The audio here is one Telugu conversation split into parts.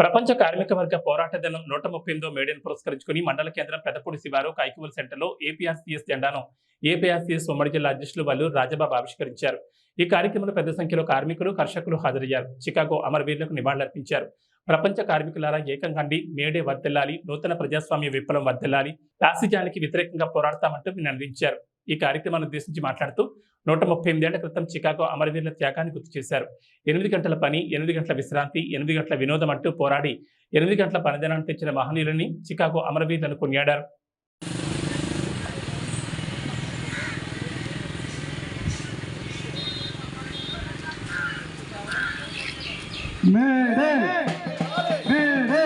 ప్రపంచ కార్మిక వర్గ పోరాట దినం నూట ముప్పై ఎనిమిదో మేడేను పురస్కరించుకుని మండల కేంద్రం పెద్దపూడి శివారు కైకువల్ సెంటర్లో ఏపీఆర్సీఎస్ జెండాను ఏపీఆర్సీఎస్ ఉమ్మడి జిల్లా అధ్యక్షులు వల్లు రాజబాబు ఆవిష్కరించారు. ఈ కార్యక్రమంలో పెద్ద సంఖ్యలో కార్మికులు కర్షకులు హాజరయ్యారు. చికాగో అమరవీరులకు నివాళులర్పించారు. ప్రపంచ కార్మికులారా ఏకంగాండి మేడే వర్దిల్లాలి నూతన ప్రజాస్వామ్య విప్లవం వర్దిల్లాలి రాసిజానికి వ్యతిరేకంగా పోరాడతామంటూ నినదించారు. ఈ కార్యక్రమాన్ని ఉద్దేశించి మాట్లాడుతూ నూట ముప్పై ఎనిమిదేళ్ళ క్రితం చికాగో అమరవీరుల త్యాగాన్ని గుర్తు చేశారు. ఎనిమిది గంటల పని ఎనిమిది గంటల విశ్రాంతి ఎనిమిది గంటల వినోదం అంటూ పోరాడి ఎనిమిది గంటల పనిదినాన్ని తెచ్చిన మహనీయులని చికాగో అమరవీరులను కొనియాడారు. May Day May Day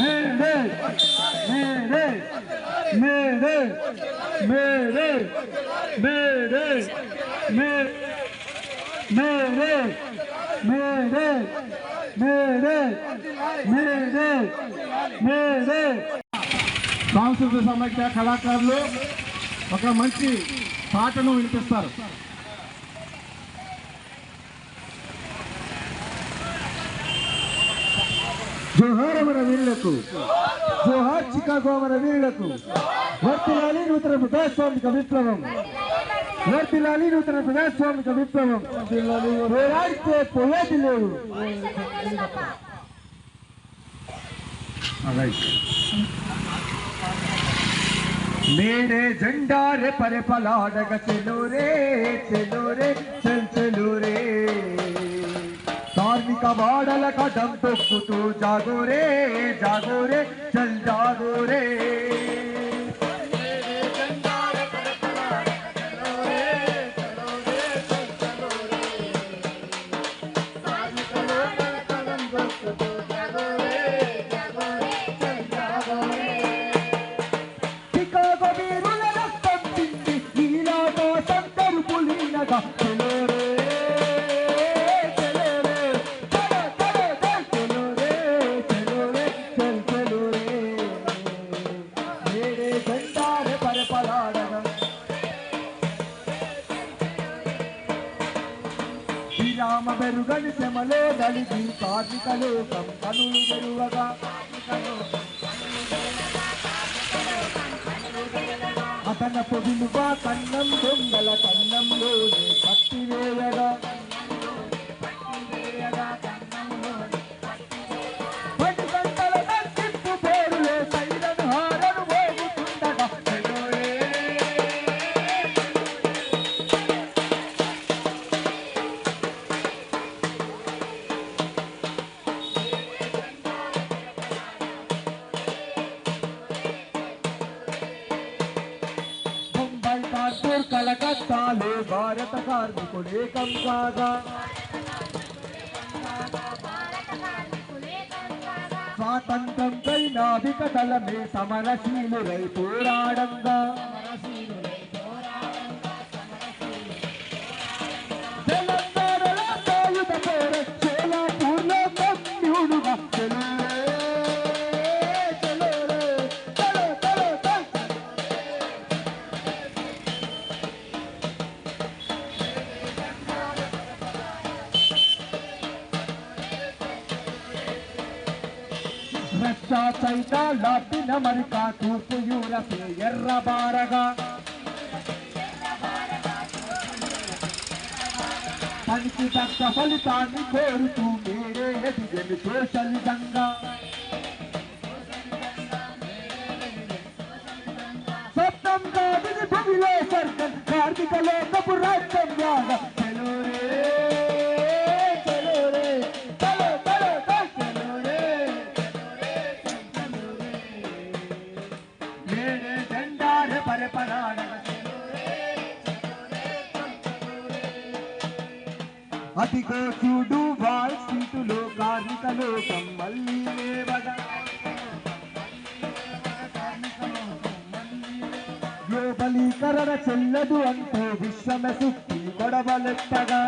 May Day May Day May Day May Day May Day May Day May Day May Day May Day May Day సాంస్కృతిక సమైక్య కళాకారులు ఒక మంచి పాటను వినిపిస్తారు జోహార్ అమర వీరులకు జోహార్ చికాగో అమర వీరులకు వర్తిలాలి నూతన ప్రజాస్వామిక విప్లవం వర్తిలాలి నూతన ప్రజాస్వామిక విప్లవం పోరాడితే పోయేది లేదు मेरे झंडा रे परे पलाडग चलो रे चलो रे चल चलो ಕವಾಡಲ ಕಡಂ ತೊಕ್ಕುತು ಜಾಗೋರೆ ಜಾಗೋರೆ ಚಲ್ ಜಾಗೋರೆ Thank you. మెరుగని శమలే దళితి కార్మిక లోకం కనులు మెరుగగా అతనపు విలువ కన్నం దొంగల కన్నంలోనే పత్తి వేయడం కాన్పూర్ కలకత్తాలో భారత కార్మికుడేకం కాగా. స్వాతంత్రం కై నావిక దళమే సమరశీలురై పోరాడంగా. రష్యా చైనా లాటిన్ అమెరికా తూర్పు యూరప్ ఎర్ర బారగా పనికి తగ్గ ఫలితాన్ని కోరుతూ మీరే ఎదిగని సోషలిజంగా స్వప్నం కాదిది భూమిలో స్వర్గం కార్మిక లోకపు రాజ్యం అదిగో చూడు వాల్ సీటులో కార్మిక లోకం మళ్ళీ లేవగా. గ్లోబలీకరణ చెల్లదు అంటూ విశ్వమే సుత్తి గొడవలెత్తగా.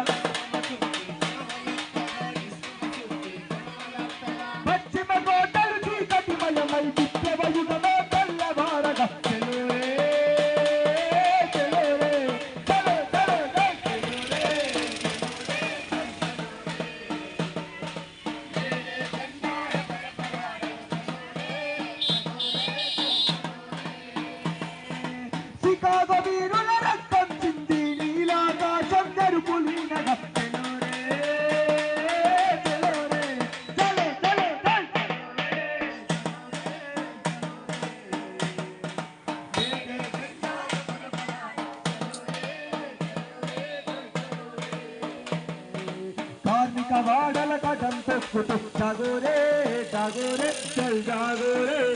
ডাগরে ডাগরে চল ডাগরে